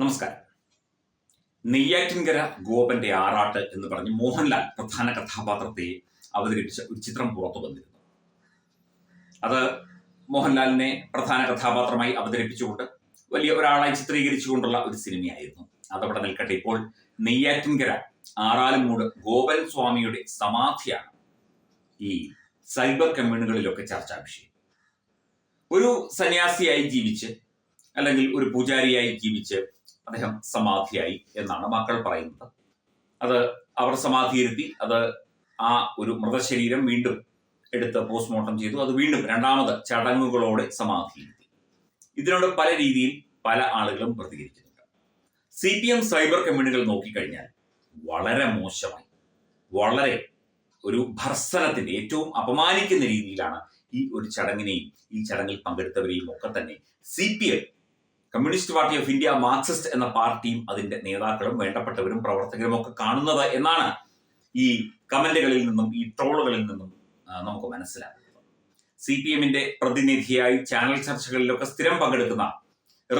നമസ്കാരം നെയ്യാറ്റിൻകര ഗോപന്റെ ആറാട്ട് എന്ന് പറഞ്ഞ് മോഹൻലാൽ പ്രധാന കഥാപാത്രത്തെ അവതരിപ്പിച്ച ഒരു ചിത്രം പുറത്തു വന്നിരുന്നു അത് മോഹൻലാലിനെ പ്രധാന കഥാപാത്രമായി അവതരിപ്പിച്ചുകൊണ്ട് വലിയ ഒരാളായി ചിത്രീകരിച്ചുകൊണ്ടുള്ള ഒരു സിനിമയായിരുന്നു അതവിടെ നിൽക്കട്ടെ ഇപ്പോൾ നെയ്യാറ്റിൻകര ആറാലുമൂട് ഗോപൻ സ്വാമിയുടെ സമാധിയാണ് ഈ സൈബർ കമ്മ്യൂണുകളിലൊക്കെ ചർച്ചാ വിഷയം ഒരു സന്യാസിയായി ജീവിച്ച് അല്ലെങ്കിൽ ഒരു പൂജാരിയായി ജീവിച്ച് അദ്ദേഹം സമാധിയായി എന്നാണ് മക്കൾ പറയുന്നത് അത് അവർ സമാധിയിരുത്തി അത് ആ ഒരു മൃതശരീരം വീണ്ടും എടുത്ത് പോസ്റ്റ്മോർട്ടം ചെയ്തു അത് വീണ്ടും രണ്ടാമത് ചടങ്ങുകളോടെ സമാധിയിരുത്തി ഇതിനോട് പല രീതിയിൽ പല ആളുകളും പ്രതികരിക്കുന്നുണ്ട് സി പി എം സൈബർ കമ്മ്യൂണികൾ നോക്കിക്കഴിഞ്ഞാൽ വളരെ മോശമായി വളരെ ഒരു ഭർസനത്തിന്റെ ഏറ്റവും അപമാനിക്കുന്ന രീതിയിലാണ് ഈ ഒരു ചടങ്ങിനെയും ഈ ചടങ്ങിൽ പങ്കെടുത്തവരെയും ഒക്കെ തന്നെ C P M Communist Party of India Marxist എന്ന പാർട്ടിയും അതിന്റെ നേതാക്കളും വേണ്ടപ്പെട്ടവരും പ്രവർത്തകരും ഒക്കെ കാണുന്നത് എന്നാണ് ഈ കമന്റുകളിൽ നിന്നും ഈ ട്രോളുകളിൽ നിന്നും നമുക്ക് മനസ്സിലാക്കുന്നത് സി പി എമ്മിന്റെ പ്രതിനിധിയായി ചാനൽ ചർച്ചകളിലൊക്കെ സ്ഥിരം പങ്കെടുക്കുന്ന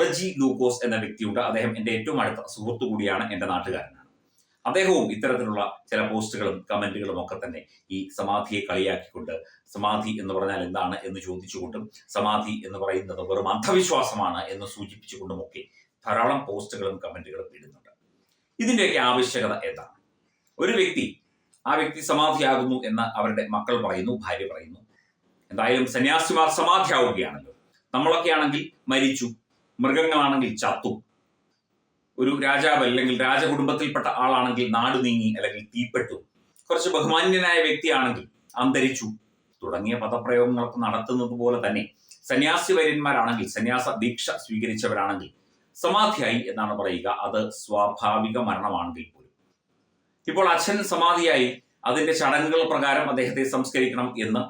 റജി ലൂക്കോസ് എന്ന വ്യക്തിയുണ്ട് അദ്ദേഹം എന്റെ ഏറ്റവും അടുത്ത സുഹൃത്തു കൂടിയാണ് എന്റെ നാട്ടുകാരൻ അദ്ദേഹവും ഇത്തരത്തിലുള്ള ചില പോസ്റ്റുകളും കമന്റുകളും ഒക്കെ തന്നെ ഈ സമാധിയെ കളിയാക്കിക്കൊണ്ട് സമാധി എന്ന് പറഞ്ഞാൽ എന്താണ് എന്ന് ചോദിച്ചുകൊണ്ടും സമാധി എന്ന് പറയുന്നത് വെറും അന്ധവിശ്വാസമാണ് എന്ന് സൂചിപ്പിച്ചുകൊണ്ടും ഒക്കെ ധാരാളം പോസ്റ്റുകളും കമന്റുകളും ഇടുന്നുണ്ട് ഇതിന്റെയൊക്കെ ആവശ്യകത എന്താണ് ഒരു വ്യക്തി ആ വ്യക്തി സമാധിയാകുന്നു എന്ന് അവരുടെ മക്കൾ പറയുന്നു ഭാര്യ പറയുന്നു എന്തായാലും സന്യാസിമാർ സമാധിയാവുകയാണല്ലോ നമ്മളൊക്കെ ആണെങ്കിൽ മരിച്ചു മൃഗങ്ങളാണെങ്കിൽ ചത്തു ഒരു രാജാവ് അല്ലെങ്കിൽ രാജകുടുംബത്തിൽപ്പെട്ട ആളാണെങ്കിൽ നാട് നീങ്ങി അല്ലെങ്കിൽ തീപ്പെട്ടു കുറച്ച് ബഹുമാന്യനായ വ്യക്തിയാണെങ്കിൽ അന്തരിച്ചു തുടങ്ങിയ പദപ്രയോഗങ്ങളൊക്കെ നടത്തുന്നത് പോലെ തന്നെ സന്യാസി വര്യന്മാരാണെങ്കിൽ സന്യാസ ദീക്ഷ സ്വീകരിച്ചവരാണെങ്കിൽ സമാധിയായി എന്നാണ് പറയുക അത് സ്വാഭാവിക മരണമാണെങ്കിൽ പോലും ഇപ്പോൾ അച്ഛൻ സമാധിയായി അതിന്റെ ചടങ്ങുകൾ പ്രകാരം അദ്ദേഹത്തെ സംസ്കരിക്കണം എന്ന്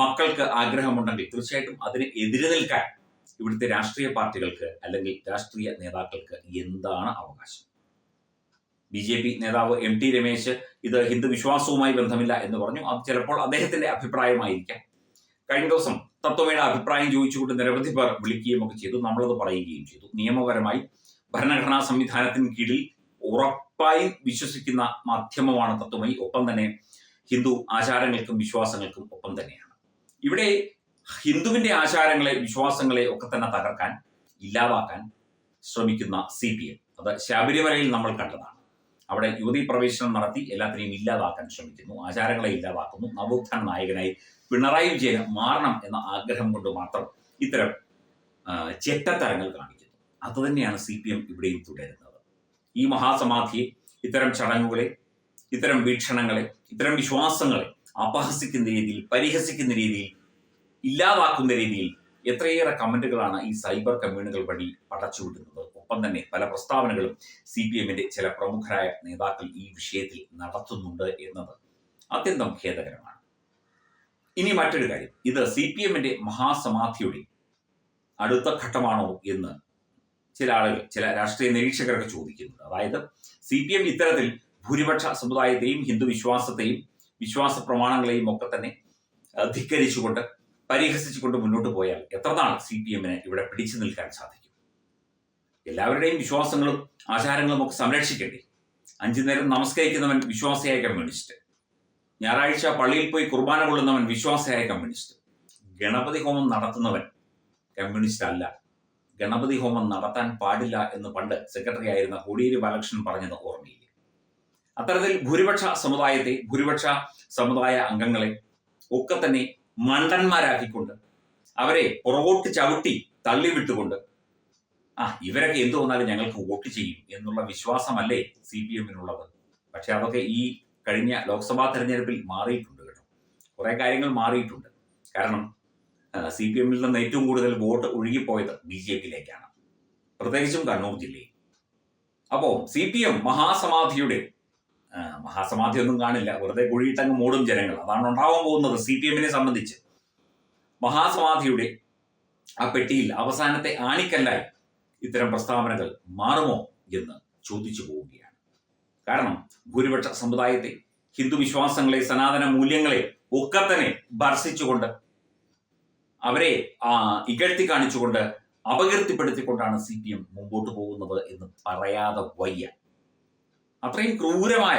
മക്കൾക്ക് ആഗ്രഹമുണ്ടെങ്കിൽ തീർച്ചയായിട്ടും അതിന് എതിര് നിൽക്കാൻ ഇവിടുത്തെ രാഷ്ട്രീയ പാർട്ടികൾക്ക് അല്ലെങ്കിൽ രാഷ്ട്രീയ നേതാക്കൾക്ക് എന്താണ് അവകാശം ബി ജെ പി നേതാവ് എം ടി രമേശ് ഇത് ഹിന്ദു വിശ്വാസവുമായി ബന്ധമില്ല എന്ന് പറഞ്ഞു അത് ചിലപ്പോൾ അദ്ദേഹത്തിന്റെ അഭിപ്രായമായിരിക്കാം കഴിഞ്ഞ ദിവസം തത്വമേട അഭിപ്രായം ചോദിച്ചുകൊണ്ട് നിരവധി പേർ വിളിക്കുകയും ഒക്കെ ചെയ്തു നമ്മളത് പറയുകയും ചെയ്തു നിയമപരമായി ഭരണഘടനാ സംവിധാനത്തിന് കീഴിൽ ഉറപ്പായി വിശ്വസിക്കുന്ന മാധ്യമമാണ് തത്വമയി ഒപ്പം തന്നെ ഹിന്ദു ആചാരങ്ങൾക്കും വിശ്വാസങ്ങൾക്കും ഒപ്പം തന്നെയാണ് ഇവിടെ ഹിന്ദുവിന്റെ ആചാരങ്ങളെ വിശ്വാസങ്ങളെ ഒക്കെ തന്നെ തകർക്കാൻ ഇല്ലാതാക്കാൻ ശ്രമിക്കുന്ന സി പി എം അത് ശബരിമലയിൽ നമ്മൾ കണ്ടതാണ് അവിടെ യുവതി പ്രവേശനം നടത്തി എല്ലാത്തിനെയും ഇല്ലാതാക്കാൻ ശ്രമിക്കുന്നു ആചാരങ്ങളെ ഇല്ലാതാക്കുന്നു നവോത്ഥാന നായകനായി പിണറായി വിജയന് മാറണം എന്ന ആഗ്രഹം കൊണ്ട് മാത്രം ഇത്തരം ചെറ്റത്തരങ്ങൾ കാണിക്കുന്നു അത് തന്നെയാണ് സി പി എം ഇവിടെയും തുടരുന്നത് ഈ മഹാസമാധിയെ ഇത്തരം ചടങ്ങുകളെ ഇത്തരം വീക്ഷണങ്ങളെ ഇത്തരം വിശ്വാസങ്ങളെ അപഹസിക്കുന്ന രീതിയിൽ പരിഹസിക്കുന്ന രീതിയിൽ ഇല്ലാതാക്കുന്ന രീതിയിൽ എത്രയേറെ കമന്റുകളാണ് ഈ സൈബർ കമ്മ്യൂണുകൾ വഴി പടച്ചുവിടുന്നത് ഒപ്പം തന്നെ പല പ്രസ്താവനകളും സി പി എമ്മിന്റെ ചില പ്രമുഖരായ നേതാക്കൾ ഈ വിഷയത്തിൽ നടത്തുന്നുണ്ട് എന്നത് അത്യന്തം ഖേദകരമാണ് ഇനി മറ്റൊരു കാര്യം ഇത് സി പി എമ്മിന്റെ മഹാസമാധിയുടെ അടുത്ത ഘട്ടമാണോ എന്ന് ചില ആളുകൾ ചില രാഷ്ട്രീയ നിരീക്ഷകരൊക്കെ ചോദിക്കുന്നുണ്ട് അതായത് സി പി എം ഇത്തരത്തിൽ ഭൂരിപക്ഷ സമുദായത്തെയും ഹിന്ദു വിശ്വാസത്തെയും വിശ്വാസ പ്രമാണങ്ങളെയും ഒക്കെ തന്നെ ധിക്കരിച്ചുകൊണ്ട് പരിഹസിച്ചുകൊണ്ട് മുന്നോട്ട് പോയാൽ എത്ര നാൾ സി പി എമ്മിന് ഇവിടെ പിടിച്ചു നിൽക്കാൻ സാധിക്കും എല്ലാവരുടെയും വിശ്വാസങ്ങളും ആചാരങ്ങളും ഒക്കെ സംരക്ഷിക്കേണ്ടി അഞ്ചു നേരം നമസ്കരിക്കുന്നവൻ വിശ്വാസിയായ കമ്മ്യൂണിസ്റ്റ് ഞായറാഴ്ച പള്ളിയിൽ പോയി കുർബാന കൊള്ളുന്നവൻ വിശ്വാസിയായ കമ്മ്യൂണിസ്റ്റ് ഗണപതി ഹോമം നടത്തുന്നവൻ കമ്മ്യൂണിസ്റ്റ് അല്ല ഗണപതി ഹോമം നടത്താൻ പാടില്ല എന്ന് പണ്ട് സെക്രട്ടറി ആയിരുന്ന കോടിയേരി ബാലകൃഷ്ണൻ പറഞ്ഞത് ഓർമ്മയില്ല അത്തരത്തിൽ ഭൂരിപക്ഷ സമുദായത്തെ ഭൂരിപക്ഷ സമുദായ അംഗങ്ങളെ ഒക്കെ തന്നെ മണ്ടന്മാരാക്കിക്കൊണ്ട് അവരെ പുറകോട്ട് ചവിട്ടി തള്ളിവിട്ടുകൊണ്ട് ആ ഇവരൊക്കെ എന്ത് വന്നാലും ഞങ്ങൾക്ക് വോട്ട് ചെയ്യും എന്നുള്ള വിശ്വാസമല്ലേ സി പി എമ്മിനുള്ളത് പക്ഷെ അതൊക്കെ ഈ കഴിഞ്ഞ ലോക്സഭാ തെരഞ്ഞെടുപ്പിൽ മാറിയിട്ടുണ്ട് കേട്ടോ കുറെ കാര്യങ്ങൾ മാറിയിട്ടുണ്ട് കാരണം സി പി എമ്മിൽ നിന്ന് ഏറ്റവും കൂടുതൽ വോട്ട് ഒഴുകിപ്പോയത് ബി ജെ പിയിലേക്കാണ് പ്രത്യേകിച്ചും കണ്ണൂർ ജില്ലയിൽ അപ്പോൾ സി പി എം മഹാസമാധിയുടെ മഹാസമാധി ഒന്നും കാണില്ല വെറുതെ കുഴിയിട്ടങ്ങ് മൂടും ജനങ്ങൾ അതാണ് ഉണ്ടാവാൻ പോകുന്നത് സി പി എമ്മിനെ സംബന്ധിച്ച് മഹാസമാധിയുടെ ആ പെട്ടിയിൽ അവസാനത്തെ ആണിക്കല്ലായി ഇത്തരം പ്രസ്താവനകൾ മാറുമോ എന്ന് ചോദിച്ചു പോവുകയാണ് കാരണം ഭൂരിപക്ഷ സമുദായത്തെ ഹിന്ദു വിശ്വാസങ്ങളെ സനാതന മൂല്യങ്ങളെ ഒക്കെ തന്നെ ഭർഷിച്ചുകൊണ്ട് അവരെ ഇകഴ്ത്തി കാണിച്ചുകൊണ്ട് അപകീർത്തിപ്പെടുത്തിക്കൊണ്ടാണ് സി പി എം മുമ്പോട്ട് പോകുന്നത് എന്ന് പറയാതെ വയ്യ അത്രയും ക്രൂരമായ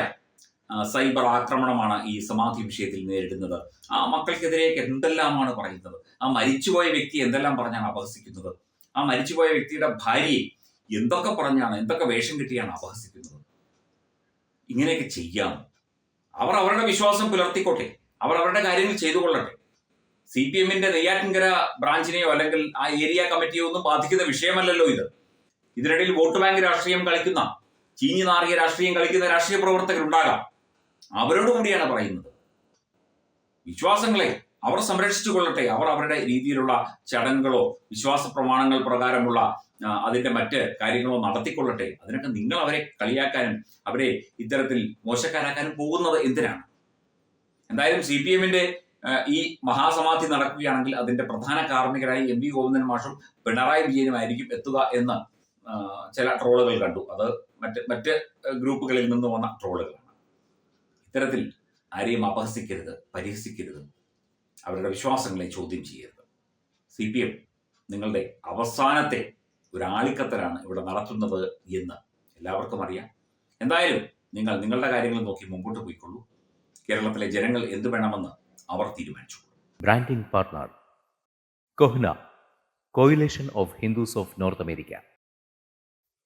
സൈബർ ആക്രമണമാണ് ഈ സമാധി വിഷയത്തിൽ നേരിടുന്നത് ആ മക്കൾക്കെതിരെ എന്തെല്ലാമാണ് പറയുന്നത് ആ മരിച്ചുപോയ വ്യക്തി എന്തെല്ലാം പറഞ്ഞാണ് അപഹസിക്കുന്നത് ആ മരിച്ചുപോയ വ്യക്തിയുടെ ഭാര്യയെ എന്തൊക്കെ പറഞ്ഞാണ് എന്തൊക്കെ വേഷം കിട്ടിയാണ് അപഹസിക്കുന്നത് ഇങ്ങനെയൊക്കെ ചെയ്യാം അവർ അവരുടെ വിശ്വാസം പുലർത്തിക്കോട്ടെ അവർ അവരുടെ കാര്യങ്ങൾ ചെയ്തു കൊള്ളട്ടെ സി പി എമ്മിന്റെ നെയ്യാറ്റിൻകര ബ്രാഞ്ചിനെയോ അല്ലെങ്കിൽ ആ ഏരിയ കമ്മിറ്റിയോ ഒന്നും ബാധിക്കുന്ന വിഷയമല്ലല്ലോ ഇത് ഇതിനിടയിൽ വോട്ട് ബാങ്ക് രാഷ്ട്രീയം കളിക്കുന്ന ചീഞ്ഞു നാറിയ രാഷ്ട്രീയം കളിക്കുന്ന രാഷ്ട്രീയ പ്രവർത്തകരുണ്ടാകാം അവരോട് കൂടിയാണ് പറയുന്നത് വിശ്വാസങ്ങളെ അവർ സംരക്ഷിച്ചു കൊള്ളട്ടെ അവർ അവരുടെ രീതിയിലുള്ള ചടങ്ങുകളോ വിശ്വാസ പ്രമാണങ്ങൾ പ്രകാരമുള്ള അതിന്റെ മറ്റ് കാര്യങ്ങളോ നടത്തിക്കൊള്ളട്ടെ അതിനൊക്കെ നിങ്ങൾ അവരെ കളിയാക്കാനും അവരെ ഇത്തരത്തിൽ മോശക്കാരാക്കാനും പോകുന്നത് എന്തിനാണ് എന്തായാലും സി പി എമ്മിന്റെ ഈ മഹാസമാധി നടക്കുകയാണെങ്കിൽ അതിന്റെ പ്രധാന കാർമ്മികരായി എം വി ഗോവിന്ദൻ മാഷും പിണറായി വിജയനുമായിരിക്കും എത്തുക എന്ന് ചില ട്രോളുകൾ കണ്ടു അത് മറ്റ് മറ്റ് ഗ്രൂപ്പുകളിൽ നിന്ന് വന്ന ട്രോളുകളാണ് ഇത്തരത്തിൽ ആരെയും അപഹസിക്കരുത് പരിഹസിക്കരുത് അവരുടെ വിശ്വാസങ്ങളെ ചോദ്യം ചെയ്യരുത് സി പി എം നിങ്ങളുടെ അവസാനത്തെ ഒരു ഇവിടെ നടത്തുന്നത് എന്ന് എല്ലാവർക്കും അറിയാം എന്തായാലും നിങ്ങൾ നിങ്ങളുടെ കാര്യങ്ങൾ നോക്കി മുമ്പോട്ട് പോയിക്കൊള്ളൂ കേരളത്തിലെ ജനങ്ങൾ എന്ത് വേണമെന്ന് അവർ തീരുമാനിച്ചു branding partner CoHNA coalition of Hindus of North America